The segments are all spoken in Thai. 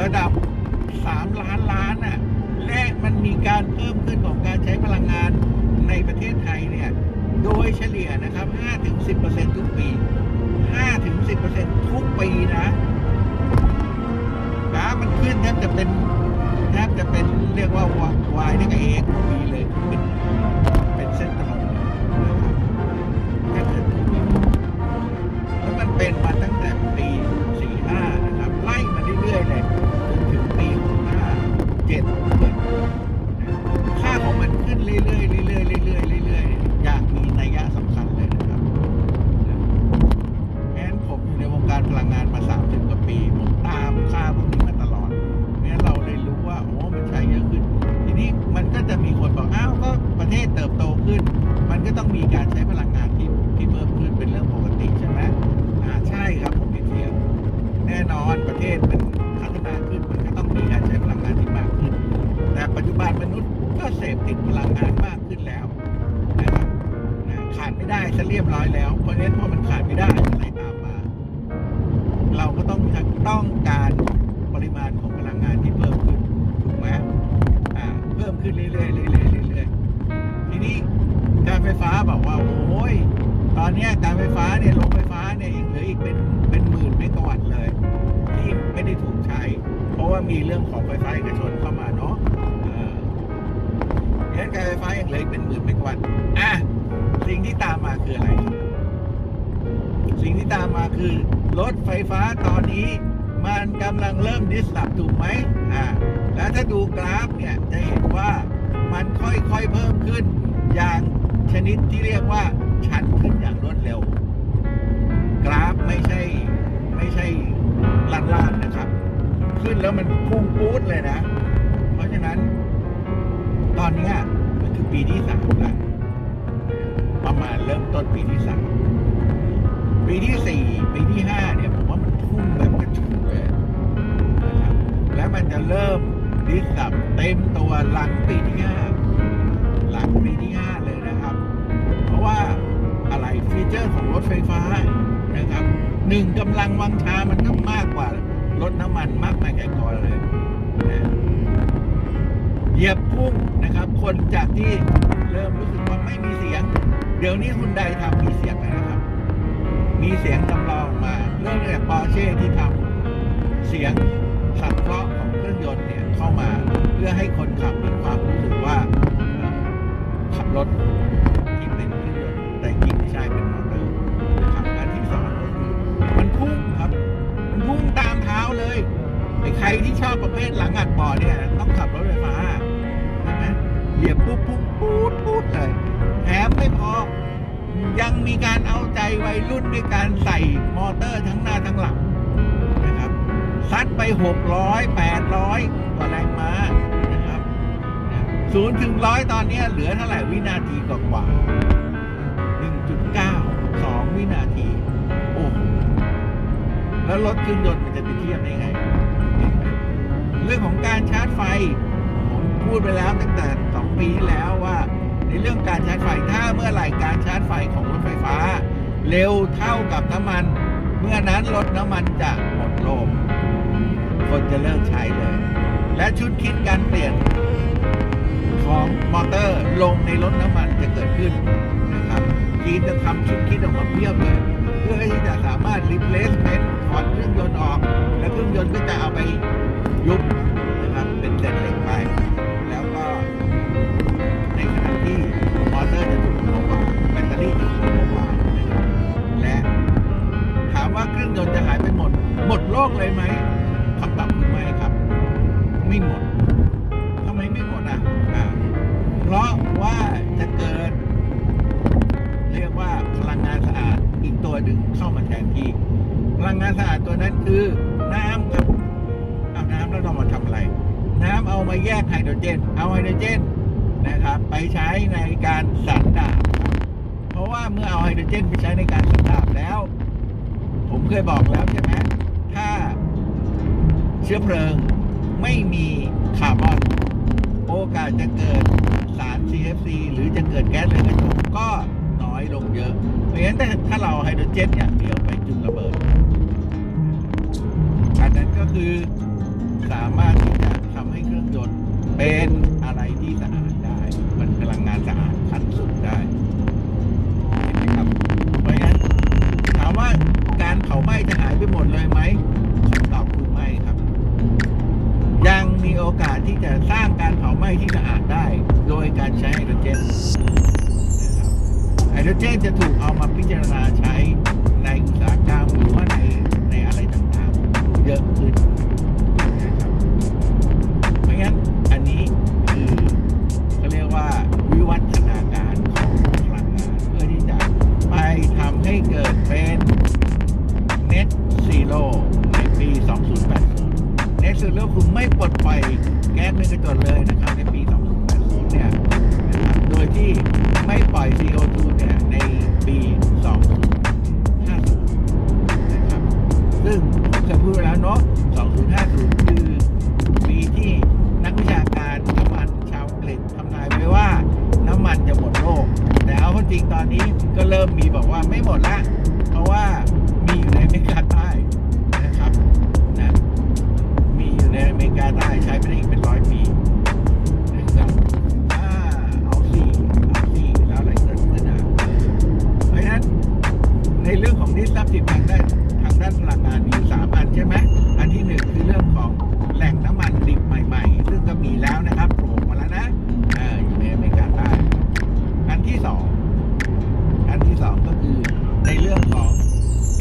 ระดับ 3 ล้านล้านน่ะและมันมีการเพิ่มขึ้นของการใช้พลังงานในประเทศไทยเนี่ย โดยเฉลี่ยนะครับ 5-10%ทุกปี 5-10%ทุกปีนะกราฟมันขึ้นแทบจะเป็นแทบจะเป็นเรียกว่าวายนี่กับเอ็กปีเลยเป็นเป็นเส้นตลอนะครับถ้าเกิแล้วมันเป็นมาตั้งแต่ปี 45 นะครับ ไล่มาเรื่อยๆเลย จ็ดค่าของมันขึ้นเรื่อยๆเรื่อยๆเรื่อยๆเรื่อยๆอยากมีนัยยะสำ คือรถไฟฟ้าตอนนี้ มันกำลังเริ่มดิสลอฟถูกไหมอ่าแล้วถ้าดูกราฟเนี่ยจะเห็นว่ามันค่อยๆเพิ่มขึ้น อย่างชนิดที่เรียกว่าชันขึ้นอย่างรวดเร็ว กราฟไม่ใช่ไม่ใช่ลันลาดนะครับ ขึ้นแล้วมันพุ่งปู๊ดเลยนะ เพราะฉะนั้น ตอนนี้มันคือปีที่สามแล้วประมาณเริ่มต้นปีที่สาม ปีที่สี่ปีที่ห้าเนี่ยผมว่ามันพุ่งแบบกระชุ่มเลยนะครับและมันจะเริ่มดิสับเต็มตัวหลังปีที่ห้าหลังปีที่ห้าเลยนะครับ เพราะว่าอะไรฟีเจอร์ของรถไฟฟ้านะครับหนึ่งกำลังวังชามันก็มากกว่ารถน้ำมันมากมายแก่กองเลยนะเหยียบพุ่งนะครับ คนจากที่เริ่มรู้สึกว่าไม่มีเสียง เดี๋ยวนี้คุณใดทำมีเสียงนะครับ มีเสียงจำลองมา เรื่องจากปอร์เช่ที่ทำเสียงสังเคราะห์ของเครื่องยนต์เนี่ยเข้ามาเพื่อให้คนขับมีความรู้สึกว่าขับรถที่เป็นเครื่องยนต์แต่จริงไม่ใช่เป็นมอเตอร์นะครับอันที่สองมันพุ่งครับ มันพุ่งตามเท้าเลยไอ้ใครที่ชอบประเภทหลังอัดเบอเนี่ยต้องขับรถไฟฟ้าใช่ไหมเหยียบปุ๊บปุ๊บปูดปูดเลยแถมไม่พอ ยังมีการเอาใจวัยรุ่นด้วยการใส่มอเตอร์ทั้งหน้าทั้งหลังนะครับซัดไป 600 800 กว่าแรงม้านะครับศูนย์ถึงร้อยตอนนี้เหลือเท่าไหร่วินาทีกว่าๆ1.9 2 วินาที โอ้แล้วรถเครื่องยนต์มันจะไปเทียบได้ไง เรื่องของการชาร์จไฟ ผมพูดไปแล้วตั้งแต่ 2 ปีที่แล้วว่า เรื่องการชาร์จไฟถ้าเมื่อไหร่การชาร์จไฟของรถไฟฟ้า เร็วเท่ากับน้ำมัน เมื่อนั้นรถน้ำมันจะหมดลกคนจะเลิกใช้เลย และชุดคิดการเปลี่ยนของมอเตอร์ลงในรถน้ำมันจะเกิดขึ้นนะครับจีนจะทำชุดคิดออกมาเพียบเลย เพื่อที่จะสามารถ replacement ถอดเครื่องยนต์ออก แล้วเครื่องยนต์ก็จะเอาไปยุบนะครับเป็นเศษเหล็กไป น แก๊ ที่สองอันที่สองก็คือในเรื่องของ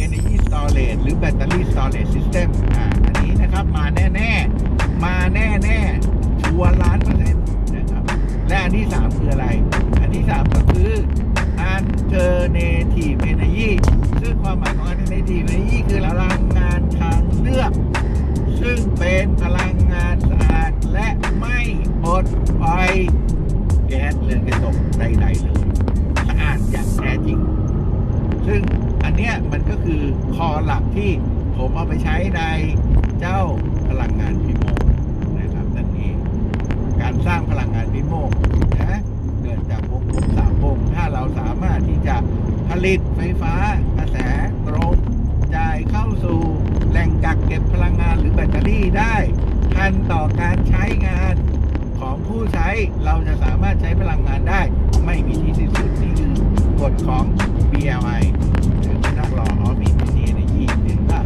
energy storage หรือ battery storage system อ่าอันนี้นะครับมาแน่ๆ มาแน่ๆ ชัวร์ล้านเปอร์เซ็นต์นะครับ และอันที่สามคืออะไร อันที่สามก็คือ alternative energy ซึ่งความหมายของ alternative energy คือพลังงานทางเลือก ซึ่งเป็นพลังงานสะอาดและไม่ปลดปล่อยแก๊สเรือนกระจกใดๆเลย อาดอย่างแท้จริง ซึ่งอันเนี้ยมันก็คือคอหลักที่ผมเอาไปใช้ในเจ้าพลังงานพิโมกนะครับนั่นเองการสร้างพลังงานพิโมกนะเกิดจากวงกลมสามวงถ้าเราสามารถที่จะผลิตไฟฟ้ากระแสตรงจ่ายเข้าสู่แหล่งกักเก็บพลังงานหรือแบตเตอรี่ได้ทันต่อการใช้งาน ผู้ใช้เราจะสามารถใช้พลังงานได้ไม่มีที่สิ้นสุดนี่คือกฎของ BLI หรือไม่ต้องรอออฟฟิศที่ในยี่เห็นป่ะ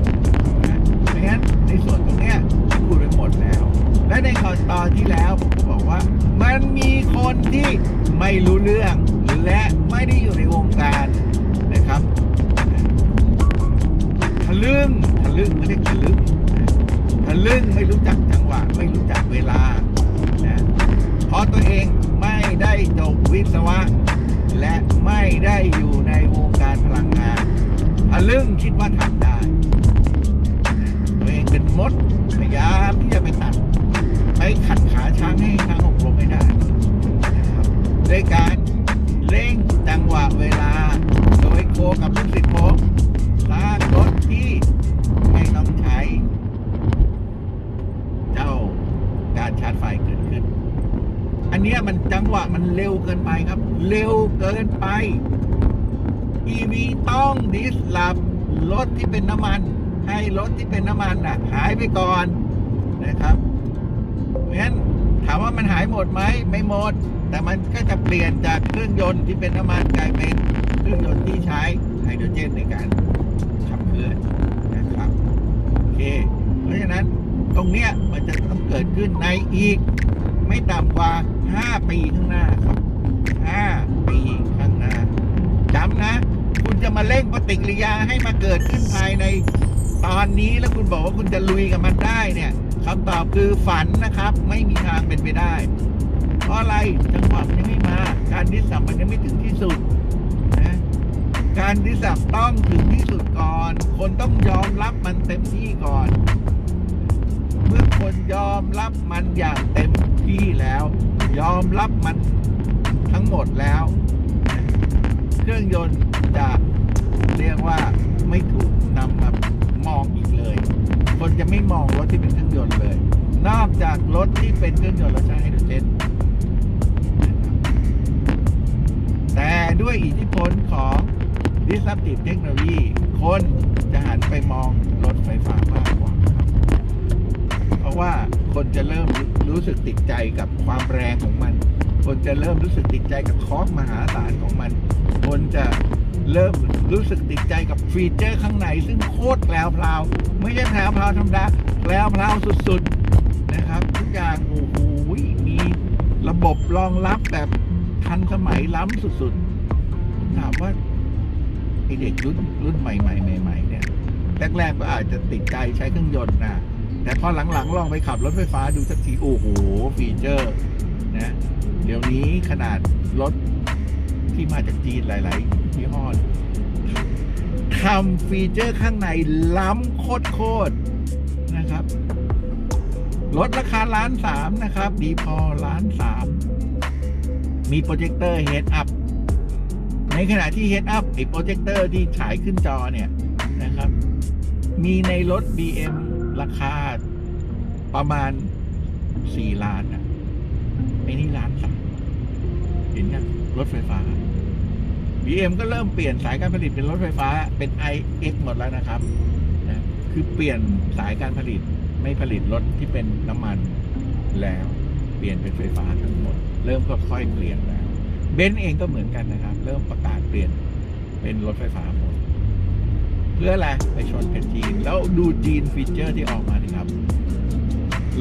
นะเพราะงั้นในส่วนตรงเนี้ยพูดไปหมดแล้ว และในตอนตอนที่แล้วผมก็บอกว่า มันมีคนที่ไม่รู้เรื่อง และไม่ได้อยู่ในวงการนะครับทะลึ่งทะลึ่งไม่ได้ทะลึ่งทะลึ่งไม่รู้จักจังหวะไม่รู้จักเวลา เพราะตัวเองไม่ได้จบวิศวะ และไม่ได้อยู่ในวงการพลังงานทะลึ่งคิดว่าทำได้ตัวเองเป็นมดพยายามที่จะไปตั กินไปครับ เร็วเกินไป EV ต้องดิสลอฟรถที่เป็นน้ำมัน ให้รถที่เป็นน้ำมันน่ะ หายไปก่อนนะครับเพราะฉะนั้นถามว่ามันหายหมดไหมไม่หมด แต่มันก็จะเปลี่ยนจากเครื่องยนต์ที่เป็นน้ำมันกลายเป็นเครื่องยนต์ที่ใช้ไฮโดรเจนในการขับเคลื่อนนะครับโอเค เพราะฉะนั้นตรงเนี้ยมันจะต้องเกิดขึ้นในอีก ไม่ต่ำกว่า 5 ปีข้างหน้าครับ 5 ปีข้างหน้าจำนะ คุณจะมาเร่ง ปฏิกิริยาให้มาเกิดขึ้นภายในตอนนี้แล้วคุณบอกว่าคุณจะลุยกับมันได้เนี่ยคำตอบคือฝันนะครับ ไม่มีทางเป็นไปได้ เพราะอะไรจังหวะมันยังไม่มา การดิสับมันยังไม่ถึงที่สุดนะการดิสับต้องถึงที่สุดก่อน คนต้องยอมรับมันเต็มที่ก่อน เมื่อคนยอมรับมันอย่างเต็มที่แล้ว ยอมรับมันทั้งหมดแล้ว เครื่องยนต์จะ เรียกว่าไม่ถูกนำมามองอีกเลย คนจะไม่มองรถที่เป็นเครื่องยนต์เลย นอกจากรถที่เป็นเครื่องยนต์แล้วใช้ไฮโดรเจนแต่ด้วยอิทธิพลของ disruptive technology คนจะหันไปมองรถไฟฟ้ามากกว่าครับ เพราะว่าคนจะเริ่มรู้สึกติดใจกับความแรงของมัน คนจะเริ่มรู้สึกติดใจกับคอสมหาศาลของมัน คนจะ เริ่มรู้สึกติดใจกับฟีเจอร์ข้างใน ซึ่งโคตรแพลวพลาวไม่ใช่แพลวพลาวธรรมดาแพลวพลาวสุดๆนะครับ ทุกอย่างโอ้โหมีระบบรองรับแบบทันสมัยล้ำสุดๆถามว่าไอเด็กรุ่นรุ่นใหม่ๆใหม่ๆเนี่ยแรกๆก็อาจจะติดใจใช้เครื่องยนต์นะแต่พอหลังๆลองไปขับรถไฟฟ้าดูสักทีโอ้โหฟีเจอร์นะเดี๋ยวนี้ขนาดรถที่มาจากจีนหลาย ๆ ยี่ห้อทำฟีเจอร์ข้างในล้ำโคตรๆนะครับรถราคาล้านสามนะครับ ดีพอล้านสามมีโปรเจคเตอร์เฮดอัพในขณะที่เฮดอัพไอโปรเจคเตอร์ที่ฉายขึ้นจอเนี่ยนะครับ มีในรถ BM ราคาประมาณ4ล้านนะไอ้นี่ล้านสามเห็นยังรถไฟฟ้า B BM ก็เริ่มเปลี่ยนสายการผลิตเป็นรถไฟฟ้าเป็น iX หมดแล้วนะครับนะคือเปลี่ยนสายการผลิตไม่ผลิตรถที่เป็นน้ำมันแล้ว เปลี่ยนเป็นไฟฟ้าทั้งหมด เริ่มค่อยๆเปลี่ยนแล้วเบนซ์เองก็เหมือนกันนะครับ เริ่มประกาศเปลี่ยนเป็นรถไฟฟ้าหมด เพื่ออะไรไปชนกับจีน แล้วดูจีนฟีเจอร์ที่ออกมานี่ครับ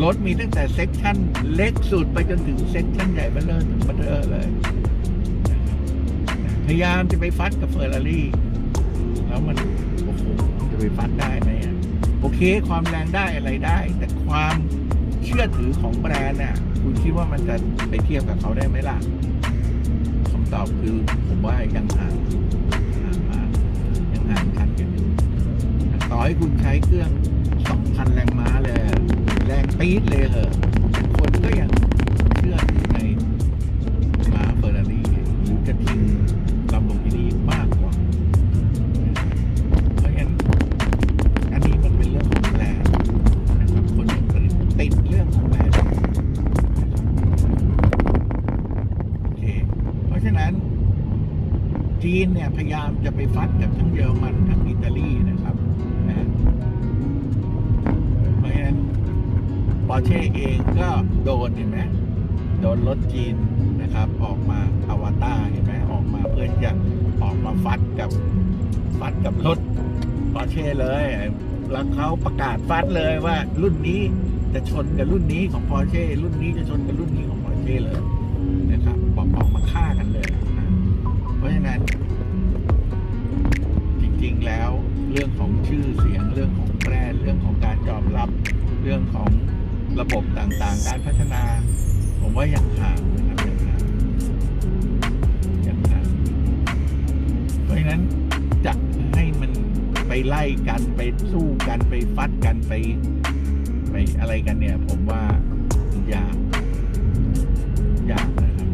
รถมีตั้งแต่เซ็กชันเล็กสุดไปจนถึงเซ็กชันใหญ่เบ้อเร่อถึงเบ้อเร่อเลย พยายามจะไปฟัดกับเฟอร์รารี่แล้วมันโอ้โหจะไปฟัดได้ไหมอะโอเค ความแรงได้อะไรได้ แต่ความเชื่อถือของแบรนด์น่ะคุณคิดว่ามันจะไปเทียบกับเขาได้ไหมล่ะคำตอบคือผมว่ายังห่างห่างมากยังห่างกันกันอยู่ต่อให้คุณใช้เครื่อง 2,000 แรงม้าเลย แรงปี๊ดเลยเหอะามจะไปฟัดกับทั้งเยอรมันทั้งอิตาลีนะครับนะเพราะฉะนั้นปอร์เช่เองก็โดนเห็นไหมโดนรถจีนนะครับ ออกมาอวตารเห็นไหมออกมาเพื่อที่จะออกมาฟัดกับฟัดกับรถปอร์เช่เลยแล้วเขาประกาศฟัดเลยว่ารุ่นนี้จะชนกับรุ่นนี้ของปอร์เช่รุ่นนี้จะชนกับรุ่นนี้ของปอร์เช่เลยนะครับบอกออกมาฆ่ากันเลยนะเพราะฉะนั้น ริง ๆ แล้ว เรื่องของชื่อเสียงเรื่องของแบรนด์เรื่องของการยอมรับ เรื่องของระบบต่างๆ การพัฒนา ผมว่ายังห่างนะครับยังห่างยังห่างเพราะฉะนั้นจะให้มันไปไล่กันไปสู้กันไปฟัดกันไปไปอะไรกันเนี่ย ผมว่ายากยากนะครับ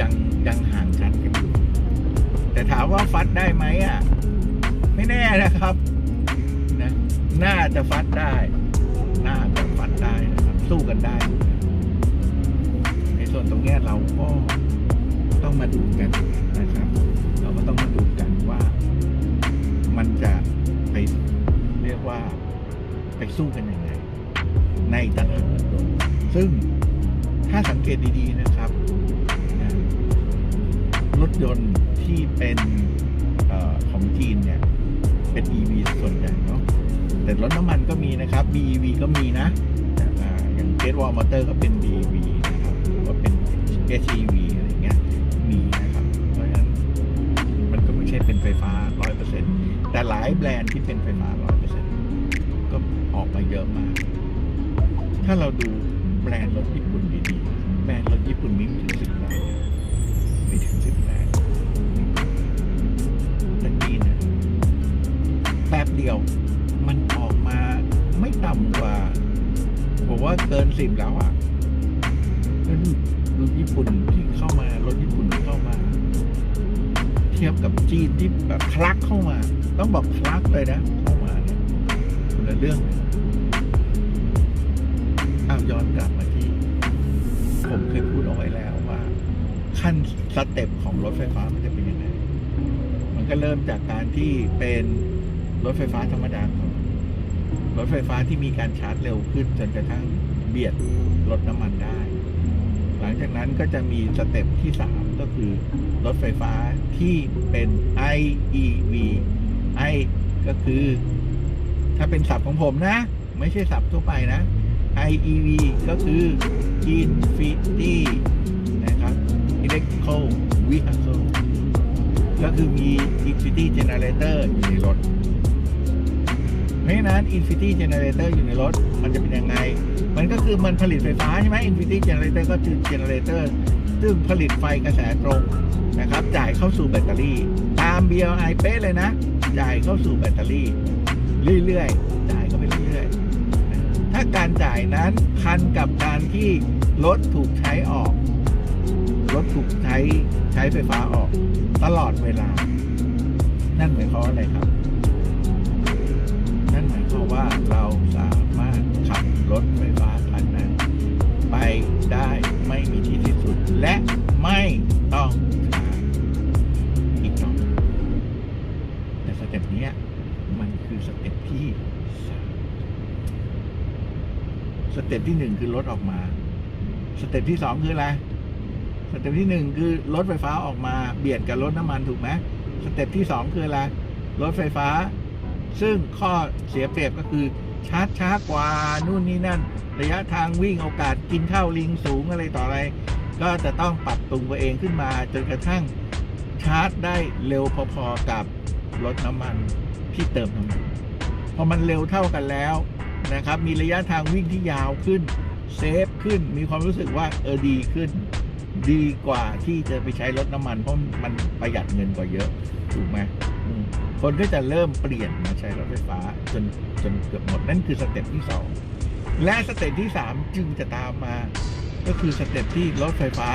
ยังยังห่างกัน แต่ถามว่าฟัดได้ไหมอะ ไม่แน่นะครับนะน่าจะฟัดได้น่าจะฟัดได้นะครับ สู้กันได้นะในส่วนตรงนี้เราก็ต้องมาดูกันนะครับ เราก็ต้องมาดูกันว่า มันจะไปเรียกว่าไปสู้กันยังไงในตลาดรถยนต์ซึ่งถ้าสังเกตดีๆนะครับ รถยนต์ที่เป็นอของจีนเนี่ยเป็น EV ส่วนใหญ่เนาะแต่รถน้ำมันก็มีนะครับ BEV ก็มีนะอย่างเก t วอลมอเตอร์ก็เป็น BEV นะครับหรือว่าเป็น HEV อะไรเงี้ยมีนะครับเพราะฉะนั้นมันก็ไม่ใช่เป็นไฟฟ้า 100%แต่หลายแบรนด์ที่เป็นไฟฟ้า 100%ก็ออกมาเยอะมาก ถ้าเราดูแบรนด์รถญี่ปุ่นดีๆแบรนด์รถญี่ปุ่นมีไม่ถึงสิบแบรนด์ ไม่ถึงสิบแรงแต่นี่นะแป๊บเดียวมันออกมาไม่ต่ำกว่า ผมว่าเกินสิบแล้วอะแล้วดูดูญี่ปุ่นที่เข้ามารถญี่ปุ่นที่เข้ามา เทียบกับจีนที่แบบคลักเข้ามา ต้องบอกคลักเลยนะเข้ามาเนี่ยคนละเรื่องเอ้าวย้อนกลับมาที่ ผมเคย ขั้นสเต็ปของรถไฟฟ้ามันจะเป็นยังไง มันก็เริ่มจากการที่เป็นรถไฟฟ้าธรรมดาก่อนรถไฟฟ้าที่มีการชาร์จเร็วขึ้นจนกระทั่งเบียดรถน้ำมันได้ หลังจากนั้นก็จะมีสเต็ปที่สามก็คือรถไฟฟ้าที่เป็น IEV I ก็คือ ถ้าเป็นศัพท์ของผมนะ ไม่ใช่ศัพท์ทั่วไปนะ IEV ก็คือ Infinity Electrical Vehicle ก็คือมี Infinity Generator อยู่ในรถ เพราะฉะนั้น Infinity Generator อยู่ในรถ มันจะเป็นยังไง มันก็คือมันผลิตไฟฟ้าใช่ไหม Infinity Generator ก็คือ Generator ซึ่งผลิตไฟกระแสตรงนะครับ จ่ายเข้าสู่แบตเตอรี่ ตาม BLI เป๊ะเลยนะ จ่ายเข้าสู่แบตเตอรี่ เรื่อยๆ จ่ายเข้าไปเรื่อยๆ ถ้าการจ่ายนั้นคันกับการที่รถถูกใช้ออก รถถูกใช้ใช้ไฟฟ้าออกตลอดเวลา นั่นหมายความอะไรครับ นั่นหมายความว่าเราสามารถขับรถไฟฟ้าคันนั้น ไปได้ไม่มีที่สิ้นสุดและไม่ต้องอีกต่อแต่สเต็ปนี้มันคือสเต็ปที่สสเต็ปที่หนึ่งคือรถออกมา สเต็ปที่สองคืออะไร สเต็ปที่หนึ่งคือรถไฟฟ้าออกมาเบียดกับรถน้ำมันถูกไหมสเต็ปที่สองคืออะไรรถไฟฟ้า ซึ่งข้อเสียเปรียบก็คือชาร์จช้ากว่านู่นนี่นั่น ระยะทางวิ่งโอกาสกินข้าวลิงสูงอะไรต่ออะไร ก็จะต้องปรับปรุงตัวเองขึ้นมา จนกระทั่งชาร์จได้เร็วพอๆกับรถน้ำมันที่เติมน้ำมันพอมันเร็วเท่ากันแล้วนะครับ มีระยะทางวิ่งที่ยาวขึ้น เซฟขึ้นมีความรู้สึกว่าเออดีขึ้น ดีกว่าที่จะไปใช้รถน้ำมัน เพราะมันประหยัดเงินกว่าเยอะ ถูกไหมอืมคนก็จะเริ่มเปลี่ยนมาใช้รถไฟฟ้าจนจนเกือบหมดนั่นคือสเต็ปที่สองและสเต็ปที่สามจึงจะตามมา ก็คือสเต็ปที่รถไฟฟ้า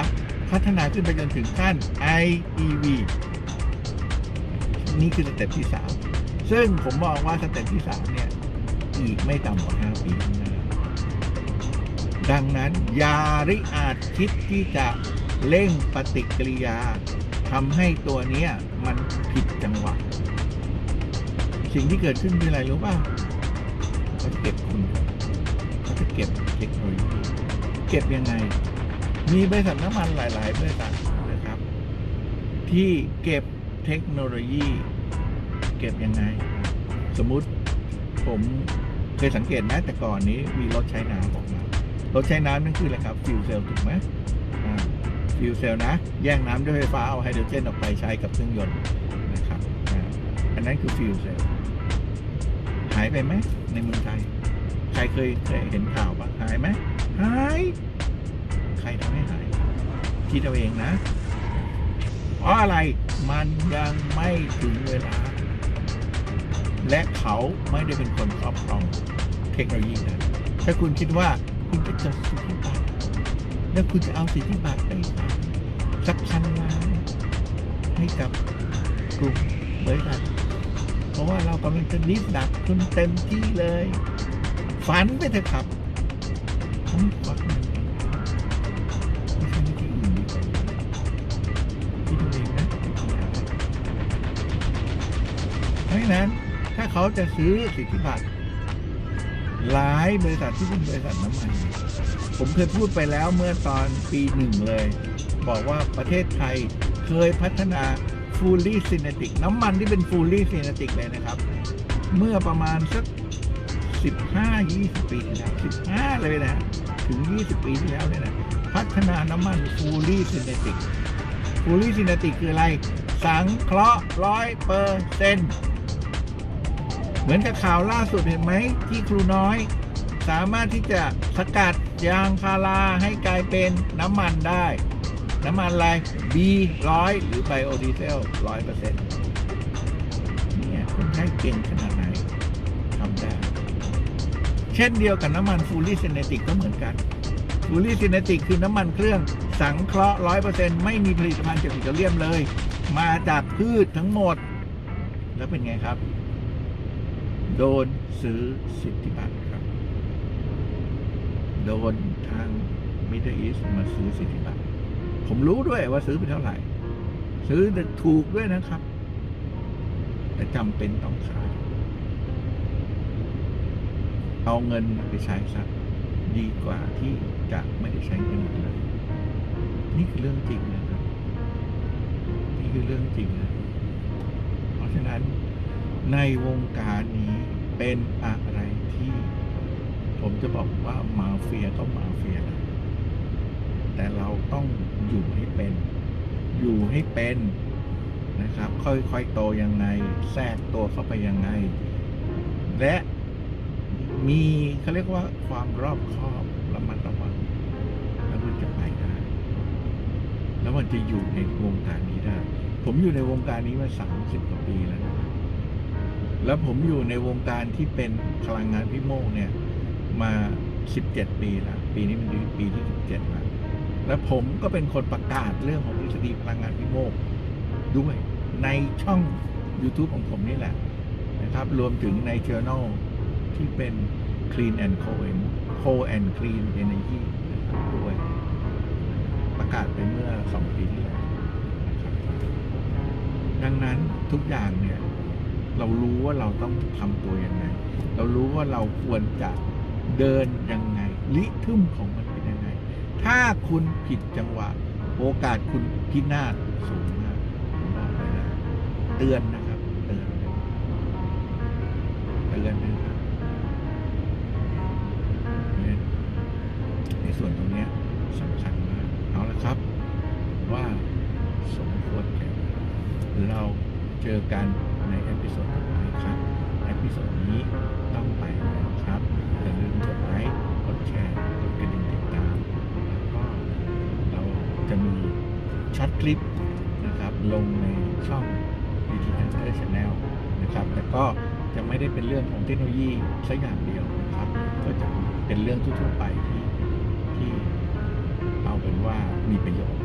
พัฒนาขึ้นไปจนถึงขั้น IEV นี่คือสเต็ปที่สามซึ่งผมมองว่าสเต็ปที่สามเนี่ย อีกไม่ต่ำกว่าห้าปีข้างหน้า ดังนั้นอยาริอาจคิดที่จะเร่งปฏิกิริยาทำให้ตัวเนี้ยมันผิดจังหวะ สิ่งที่เกิดขึ้นคืออะไรรู้ป่ะเขาเก็บคุณเขาจะเก็บเทคโนโลยีเก็บยังไง มีบริษัทน้ำมันหลาย ๆ บริษัทนะครับ ที่เก็บเทคโนโลยี เก็บยังไง สมมุติผมเคยสังเกตไหมแต่ก่อนนี้มีรถใช้น้ำออกม รถใช้น้ำนั่นคืออะไรครับฟิวเซลถูกไหมฟิวเซลนะ แย่งน้ำด้วยไฟฟ้าเอาไฮโดรเจนออกไปใช้กับเครื่องยนต์นะครับอ,อันนั้นคือฟิวเซลหายไปไหมในเมืองไทยใครเคยเคยเห็นข่าวปะหายไหมหาย ใครทำให้หายคิดเอาเองนะเพราะอะไรมันยังไม่ถึงเวลา และเขาไม่ได้เป็นคนครอบครองเทคโนโลยีนั้นถ้าคุณคิดว่า คุณจะจดสิทธิบัตรแล้วคุณจะเอาสิทธิบัตรไปสักพันล้านให้กับกลุ่มบริษัทเพราะว่าเรากำลังจะนิดดักคุณเต็มที่เลย ฝันไปเถอะครับผมควันไม่ใช่วิธีอื่นดีกว่าคิดดูเองนะเพราะฉะนั้นถ้าเขาจะซื้อสิทธิบัตร หลายบริษัทที่เป็นบริษัทน้ำมัน ผมเคยพูดไปแล้วเมื่อตอนปีหนึ่งเลย บอกว่าประเทศไทยเคยพัฒนา fully synthetic น้ำมันที่เป็น fully synthetic เลยนะครับ เมื่อประมาณสัก 15 20 ปีที่แล้ว15 เลยนะ ถึง 20 ปีที่แล้วเนี่ยนะพัฒนาน้ำมัน fully synthetic fully synthetic คืออะไร สังเคราะห์ร้อยเปอร์เซ็นต์ เหมือนกับข่าวล่าสุดเห็นไหมที่ครูน้อย สามารถที่จะสกัดยางพาราให้กลายเป็นน้ำมันได้ น้ำมันอะไร B ร้อยหรือไบโอดีเซลร้อยเปอร์เซ็นต์เนี่ยคนไทยเก่งขนาดไหนทำได้ เช่นเดียวกับน้ำมันฟูลี่ซินเนติกก็เหมือนกันฟูลี่ซินเนติกคือน้ำมันเครื่องสังเคราะห์ร้อยเปอร์เซ็นต์ไม่มีผลิตภัณฑ์จากปิโตรเลียมเลย มาจากพืชทั้งหมด แล้วเป็นไงครับ โดนซื้อสิทธิบัตรครับ โดนทางมิดเดิลอีสมาซื้อสิทธิบัตร ผมรู้ด้วยว่าซื้อไปเท่าไหร่ ซื้อถูกด้วยนะครับ แต่จำเป็นต้องขาย เอาเงินไปใช้ซะดีกว่าที่จะไม่ได้ใช้เงินเลยนี่คือเรื่องจริงนะครับ นี่คือเรื่องจริงนะ เพราะฉะนั้น ในวงการนี้เป็นอะไรที่ผมจะบอกว่ามาเฟียก็มาเฟียนะแต่เราต้องอยู่ให้เป็น อยู่ให้เป็นนะครับ ค่อยๆโตยังไง แทรกตัวเข้าไปยังไง และมีเขาเรียกว่าความรอบคอบระมัดระวังแล้วมันจะไปได้ แล้วมันจะอยู่ในวงการนี้ได้ ผมอยู่ในวงการนี้มาสามสิบกว่าปีแล้วนะ แล้วผมอยู่ในวงการที่เป็นพลังงานพิโมกเนี่ย มาสิบเจ็ดปีแล้ว ปีนี้มันปีที่สิบเจ็ดแล้วและผมก็เป็นคนประกาศเรื่องของทฤษฎีพลังงานพิโมกด้วยในช่อง YouTube ของผมนี่แหละนะครับ รวมถึงใน Journal ที่เป็น Clean and Co and Co and Clean Energy ด้วย ประกาศไปเมื่อสองปีที่แล้วดังนั้นทุกอย่างเนี่ย เรารู้ว่าเราต้องทำตัวยังไง เรารู้ว่าเราควรจะเดินยังไง ลิทึมของมันเป็นยังไง ถ้าคุณผิดจังหวะ โอกาสคุณพินาศสูงมากผมบอกเลยนะเตือนนะครับ เตือนเลยเตือนนะครับในส่วนตรงนี้สำคัญมากเอาละครับ ว่าสมควรแก่เราเจอกัน พิโซดต่อไปครับเอพิโซดนี้ต้องไปแล้วครับ อย่าลืมกดไลค์กดแชร์กดกระดิ่งติดตาม แล้วก็เราจะมีช็อตคลิปนะครับลงในช่อง DT Hunter Channel นะครับแต่ก็จะไม่ได้เป็นเรื่องของเทคโนโลยีสักอย่างเดียวนะครับ ก็จะเป็นเรื่องทั่วๆไปที่ที่เอาเป็นว่ามีประโยชน์